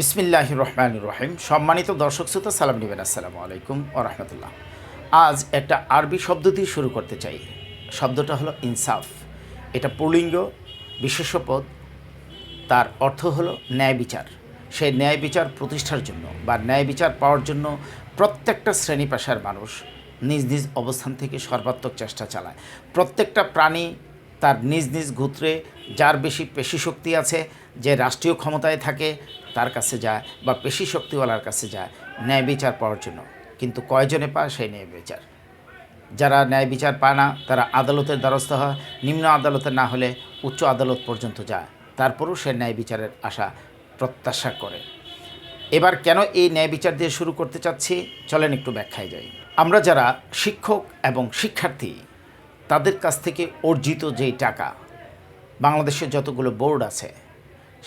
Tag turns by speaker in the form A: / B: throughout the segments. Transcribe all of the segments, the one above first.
A: বিসমিল্লাহ রহমান রহিম। সম্মানিত দর্শক শ্রোতা, সালাম নিবেন। আসসালামু আলাইকুম ও রহমতুল্লাহ। আজ একটা আরবি শব্দ দিয়ে শুরু করতে চাই। শব্দটা হলো ইনসাফ। এটা পুলিঙ্গ বিশেষপদ। তার অর্থ হলো ন্যায় বিচার। সেই ন্যায় বিচার প্রতিষ্ঠার জন্য বা ন্যায় বিচার পাওয়ার জন্য প্রত্যেকটা শ্রেণি পেশার মানুষ নিজ নিজ অবস্থান থেকে সর্বাত্মক চেষ্টা চালায়। প্রত্যেকটা প্রাণী তার নিজ নিজ গোত্রে যার বেশি পেশি শক্তি আছে, যে রাষ্ট্রীয় ক্ষমতায় থাকে, তার কাছে যায় বা পেশি শক্তিওয়ালার কাছে যায় ন্যায় বিচার পাওয়ার জন্য। কিন্তু কয়জনে পায় সেই ন্যায় বিচার? যারা ন্যায় বিচার পায় না, তারা আদালতের দ্বারস্থ হয়। নিম্ন আদালতে না হলে উচ্চ আদালত পর্যন্ত যায়। তারপরও সে ন্যায় বিচারের আশা প্রত্যাশা করে। এবার কেন এই ন্যায় বিচার দিয়ে শুরু করতে চাচ্ছি? চলেন একটু ব্যাখ্যায় যাই। আমরা যারা শিক্ষক এবং শিক্ষার্থী তাদের কাছ থেকে অর্জিত যেই টাকা বাংলাদেশের যতগুলো বোর্ড আছে,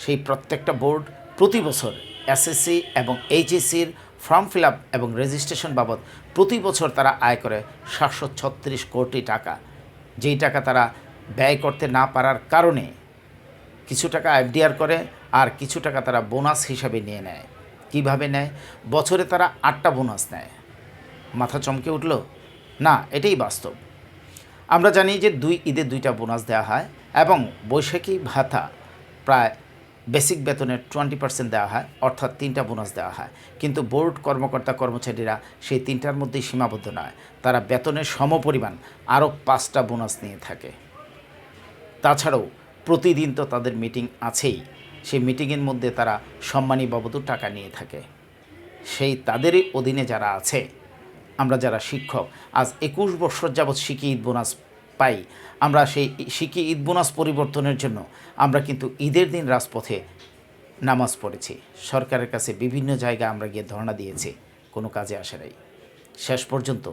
A: সেই প্রত্যেকটা বোর্ড প্রতি বছর এসএসসি এবং এইচএসসির ফর্ম ফিল আপ এবং রেজিস্ট্রেশন বাবদ প্রতি বছর তারা আয় করে সাতশো ছত্রিশ কোটি টাকা। যেই টাকা তারা ব্যয় করতে না পারার কারণে কিছু টাকা এফডিআর করে আর কিছু টাকা তারা বোনাস হিসাবে নিয়ে নেয়। কীভাবে নেয়? বছরে তারা আটটা বোনাস নেয়। মাথা চমকে উঠল? না, এটাই বাস্তব। আমরা জানি যে দুই ঈদে দুইটা বোনাস দেওয়া হয় এবং বৈশাখী ভাতা প্রায় বেসিক বেতনের টোয়েন্টি পার্সেন্ট দেওয়া হয়, অর্থাৎ তিনটা বোনাস দেওয়া হয়। কিন্তু বোর্ড কর্মকর্তা কর্মচারীরা সেই তিনটার মধ্যেই সীমাবদ্ধ নয়। তারা বেতনের সমপরিমাণ আরও পাঁচটা বোনাস নিয়ে থাকে। তাছাড়াও প্রতিদিন তো তাদের মিটিং আছেই। সেই মিটিংয়ের মধ্যে তারা সম্মানী বাবদও টাকা নিয়ে থাকে। সেই তাদেরই অধীনে যারা আছে আমরা যারা শিক্ষক, আজ একুশ বছর যাবৎ শিখি ঈদ বোনাস পাই। আমরা সেই শিখি ঈদ বোনাস পরিবর্তনের জন্য আমরা কিন্তু ঈদের দিন রাজপথে নামাজ পড়েছি। সরকারের কাছে বিভিন্ন জায়গায় আমরা গিয়ে ধর্ণা দিয়েছি। কোনো কাজে আসে নাই। শেষ পর্যন্ত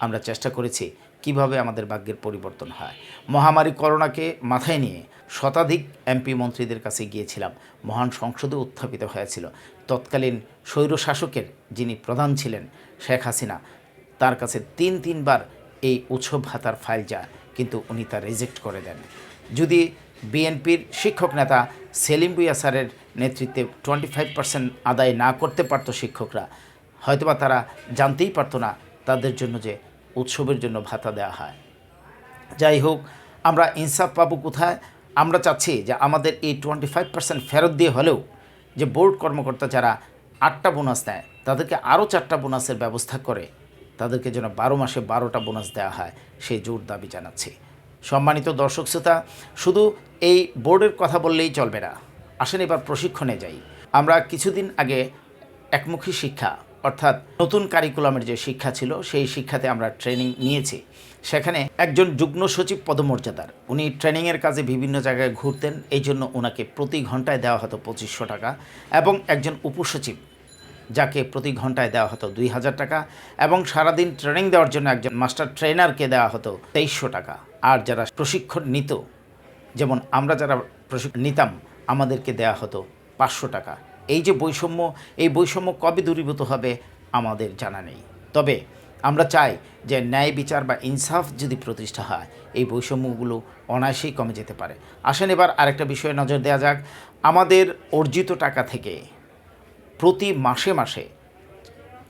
A: আমরা চেষ্টা করেছি কীভাবে আমাদের ভাগ্যের পরিবর্তন হয়। মহামারী করোনাকে মাথায় নিয়ে শতাধিক এমপি মন্ত্রীদের কাছে গিয়েছিলাম। মহান সংসদে উত্থাপিত হয়েছিল। তৎকালীন স্বৈরশাসকের যিনি প্রধান ছিলেন শেখ হাসিনা তার কাছে তিন তিনবার এই উৎসব ভাতার ফাইল যায়, কিন্তু উনি তা রিজেক্ট করে দেন। যদি বিএনপির শিক্ষক নেতা সেলিম বুয়া স্যারের নেতৃত্বে টোয়েন্টি ফাইভ পার্সেন্ট আদায় না করতে পারতো শিক্ষকরা, হয়তোবা তারা জানতেই পারতো না তাদের জন্য যে উৎসবের জন্য ভাতা দেওয়া হয়। যাই হোক, আমরা ইনসাফ পাবো কোথায়? আমরা চাচ্ছি যে আমাদের এই টোয়েন্টি ফাইভ পার্সেন্ট ফেরত দিয়ে হলেও যে বোর্ড কর্মকর্তা যারা আটটা বোনাস দেয়, তাদেরকে আরও চারটা বোনাসের ব্যবস্থা করে তাদেরকে যেন বারো মাসে বারোটা বোনাস দেওয়া হয়, সেই জোর দাবি জানাচ্ছি। সম্মানিত দর্শক শ্রোতা, শুধু এই বোর্ডের কথা বললেই চলবে না। আসেন এবার প্রশিক্ষণে যাই। আমরা কিছুদিন আগে একমুখী শিক্ষা, অর্থাৎ নতুন কারিকুলামের যে শিক্ষা ছিল, সেই শিক্ষাতে আমরা ট্রেনিং নিয়েছি। সেখানে একজন যুগ্ম সচিব পদমর্যাদার, উনি ট্রেনিংয়ের কাজে বিভিন্ন জায়গায় ঘুরতেন, এই জন্য ওনাকে প্রতি ঘন্টায় দেওয়া হতো পঁচিশশো টাকা, এবং একজন উপসচিব যাকে প্রতি ঘন্টায় দেওয়া হতো দুই হাজার টাকা এবং সারাদিন ট্রেনিং দেওয়ার জন্য একজন মাস্টার ট্রেনারকে দেওয়া হতো তেইশশো টাকা। আর যারা প্রশিক্ষণ নিত, যেমন আমরা যারা প্রশিক্ষণ নিতাম, আমাদেরকে দেওয়া হতো পাঁচশো টাকা। এই যে বৈষম্য, এই বৈষম্য কবে দূরীভূত হবে আমাদের জানা নেই। তবে আমরা চাই যে ন্যায় বিচার বা ইনসাফ যদি প্রতিষ্ঠা হয়, এই বৈষম্যগুলো অনায়াসেই কমে যেতে পারে। আসেন এবার আরেকটা বিষয়ে নজর দেওয়া যাক। আমাদের অর্জিত টাকা থেকে প্রতি মাসে মাসে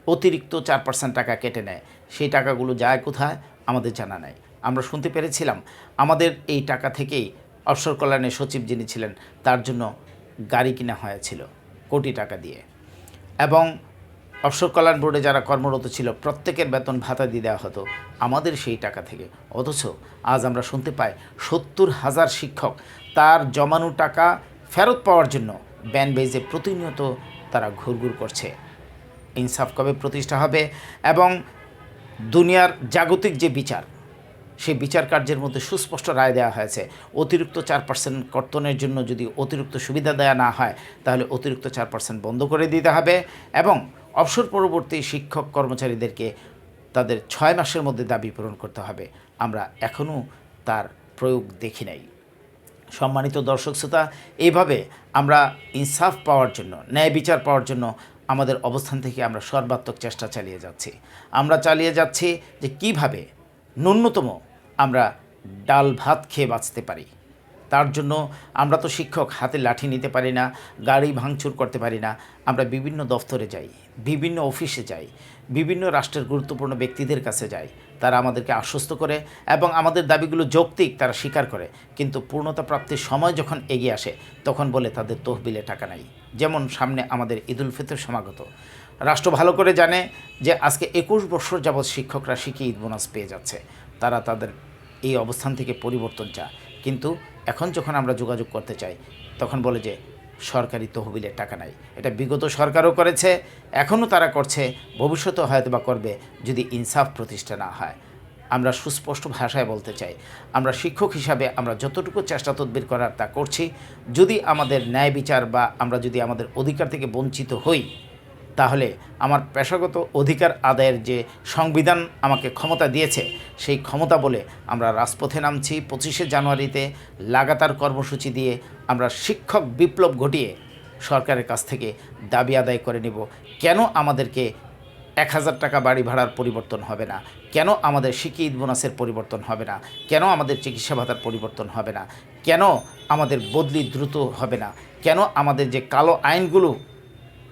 A: অতিরিক্ত চার পার্সেন্ট টাকা কেটে নেয়। সেই টাকাগুলো যায় কোথায়? আমাদের জানা নাই। আমরা শুনতে পেরেছিলাম। আমাদের এই টাকা থেকেই অবসর কল্যাণের সচিব যিনি ছিলেন, তার জন্য গাড়ি কিনা হয়েছিল কোটি টাকা দিয়ে। এবং অবসর কল্যাণ বোর্ডে যারা কর্মরত ছিল, প্রত্যেকের বেতন ভাতা দিয়ে দেওয়া হতো আমাদের সেই টাকা থেকে। অথচ আজ আমরা শুনতে পাই সত্তর হাজার শিক্ষক তার জমানো টাকা ফেরত পাওয়ার জন্য ব্যান বেজে প্রতিনিয়ত তারা ঘুরঘুর করছে। ইনসাফ কবে প্রতিষ্ঠা হবে এবং দুনিয়ার জাগতিক যে বিচার সেই বিচার কার্যের মধ্যে সুস্পষ্ট রায় দেওয়া হয়েছে। অতিরিক্ত চার পার্সেন্ট কর্তনের জন্য যদি অতিরিক্ত সুবিধা দেওয়া না হয়, তাহলে অতিরিক্ত চার পার্সেন্ট বন্ধ করে দিতে হবে এবং অবসর পরবর্তী শিক্ষক কর্মচারীদেরকে তাদের ছয় মাসের মধ্যে দাবি পূরণ করতে হবে। আমরা এখনও তার প্রয়োগ দেখি নাই। সম্মানিত দর্শক শ্রোতা এইভাবে আমরা ইনসাফ পাওয়ার জন্য, ন্যায় বিচার পাওয়ার জন্য আমাদের অবস্থান থেকে আমরা সর্বাত্মক চেষ্টা চালিয়ে যাচ্ছি। আমরা চালিয়ে যাচ্ছি যে কীভাবে ন্যূনতম আমরা ডাল ভাত খেয়ে বাঁচতে পারি। তার জন্য আমরা তো শিক্ষক, হাতে লাঠি নিতে পারি না, গাড়ি ভাঙচুর করতে পারি না, আমরা বিভিন্ন দফতরে যাই। বিভিন্ন অফিসে যাই, বিভিন্ন রাষ্ট্রের গুরুত্বপূর্ণ ব্যক্তিদের কাছে যাই, তারা আমাদেরকে আশ্বস্ত করে এবং আমাদের দাবিগুলো যৌক্তিক তারা স্বীকার করে। কিন্তু পূর্ণতা প্রাপ্তির সময় যখন এগিয়ে আসে, তখন বলে তাদের তহবিলে টাকা নাই। যেমন সামনে আমাদের ঈদুল ফিতর সমাগত। রাষ্ট্র ভালো করে জানে যে আজকে একুশ বছর যাবৎ শিক্ষকরা শিখে ঈদ বোনাস পেয়ে যাচ্ছে। তারা তাদের এই অবস্থান থেকে পরিবর্তন চায়। কিন্তু এখন যখন আমরা যোগাযোগ করতে চাই, তখন বলে যে সরকারি তহবিলের টাকা নাই। এটা বিগত সরকারও করেছে, এখনও তারা করছে। ভবিষ্যতেও হয়তো বা করবে যদি ইনসাফ প্রতিষ্ঠা না হয়। আমরা সুস্পষ্ট ভাষায় বলতে চাই, আমরা শিক্ষক হিসাবে আমরা যতটুকু চেষ্টা তদবির করার তা করছি। যদি আমাদের ন্যায় বিচার বা আমরা যদি আমাদের অধিকার থেকে বঞ্চিত হই তাহলে আমার পেশাগত অধিকার আদায়ের যে সংবিধান আমাকে ক্ষমতা দিয়েছে, সেই ক্ষমতা বলে আমরা রাজপথে নামছি। পঁচিশে জানুয়ারিতে লাগাতার কর্মসূচি দিয়ে আমরা শিক্ষক বিপ্লব ঘটিয়ে সরকারের কাছ থেকে দাবি আদায় করে নেব। কেন আমাদেরকে এক হাজার টাকা বাড়ি ভাড়ার পরিবর্তন হবে না? কেন আমাদের শিকি ঈদ বোনাসের পরিবর্তন হবে না? কেন আমাদের চিকিৎসা ভাতার পরিবর্তন হবে না? কেন আমাদের বদলি দ্রুত হবে না? কেন আমাদের যে কালো আইনগুলো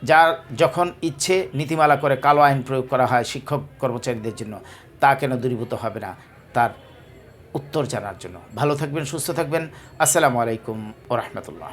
A: যার যখন ইচ্ছে নীতিমালা করে কালো আইন প্রয়োগ করা হয় শিক্ষক কর্মচারীদের জন্য, তা কেন দূরীভূত হবে না? তার উত্তর জানার জন্য। ভালো থাকবেন, সুস্থ থাকবেন। আসসালামু আলাইকুম ও রহমতুল্লাহ।